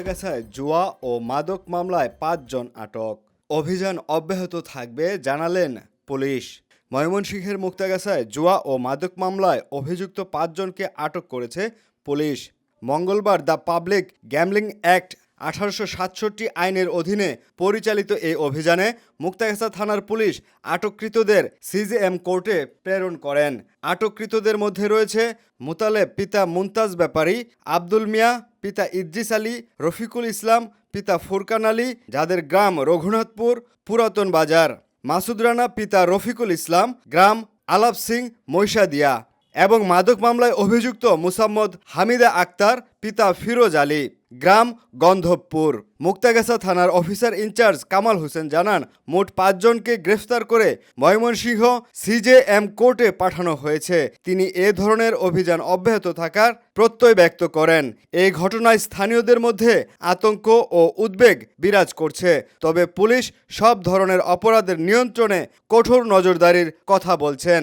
মুক্তাগাছায় জুয়া ও মাদক মামলায় পাঁচজন আটক। অভিযান অব্যাহত থাকবে, জানালেন পুলিশ। ময়মনসিংহের মুক্তাগাছায় জুয়া ও মাদক মামলায় অভিযুক্ত পাঁচজনকে আটক করেছে পুলিশ। মঙ্গলবার দ্য পাবলিক গ্যামলিং অ্যাক্ট আঠারোশো সাতষট্টি আইনের অধীনে পরিচালিত এই অভিযানে মুক্তাগাছা থানার পুলিশ আটককৃতদের সিজিএম কোর্টে প্রেরণ করেন। আটককৃতদের মধ্যে রয়েছে মুতালেব পিতা মুনতাজ ব্যাপারী, আব্দুল মিয়া পিতা ইদ্রিস আলী, রফিকুল ইসলাম পিতা ফুরকান আলী, যাদের গ্রাম রঘুনাথপুর, পুরাতন বাজার। মাসুদ রানা পিতা রফিকুল ইসলাম, গ্রাম আলাপ সিং মৈশাদিয়া। এবং মাদক মামলায় অভিযুক্ত মুসাম্মদ হামিদা আক্তার পিতা ফিরোজ আলী। গ্রাম গন্ধবপুর। মুক্তাগাছা থানার অফিসার ইনচার্জ কামাল হোসেন জানান, মোট পাঁচজনকে গ্রেফতার করে ময়মনসিংহ সিজেএম কোর্টে পাঠানো হয়েছে। তিনি এ ধরনের অভিযান অব্যাহত থাকার প্রত্যয় ব্যক্ত করেন। এই ঘটনায় স্থানীয়দের মধ্যে আতঙ্ক ও উদ্বেগ বিরাজ করছে। তবে পুলিশ সব ধরনের অপরাধের নিয়ন্ত্রণে কঠোর নজরদারির কথা বলছেন।